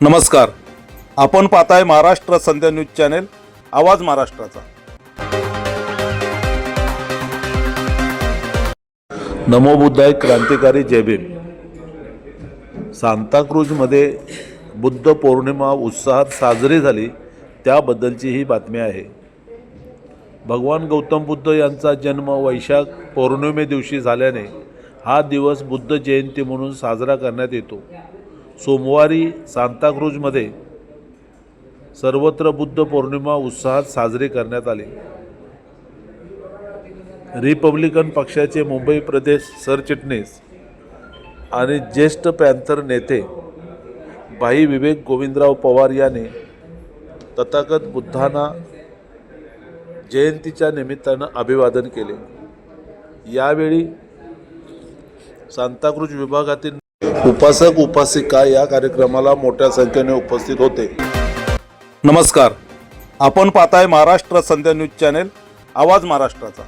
नमस्कार. आपण पाहताय महाराष्ट्र संध्या न्यूज चॅनेल आवाज महाराष्ट्राचा. नमोबुद्धाय क्रांतिकारी जय भीम. सांताक्रूजमध्ये बुद्ध पौर्णिमा उत्साहात साजरी झाली त्याबद्दलची ही बातमी आहे. भगवान गौतम बुद्ध यांचा जन्म वैशाख पौर्णिमे दिवशी झाल्याने हा दिवस बुद्ध जयंती म्हणून साजरा करण्यात येतो. सोमवारी सांताक्रूजमध्ये सर्वत्र बुद्ध पौर्णिमा उत्साहात साजरी करण्यात आली. रिपब्लिकन पक्षाचे मुंबई प्रदेश सरचिटणीस आणि ज्येष्ठ पॅन्थर नेते भाई विवेक गोविंदराव पवार याने तथागत बुद्धांना जयंतीच्या निमित्तानं अभिवादन केले. यावेळी सांताक्रूज विभागातील उपासक उपासिका या कार्यक्रमाला मोठ्या संख्येने उपस्थित होते. नमस्कार. आपण पाहताय महाराष्ट्र संध्या न्यूज चॅनेल आवाज महाराष्ट्राचा.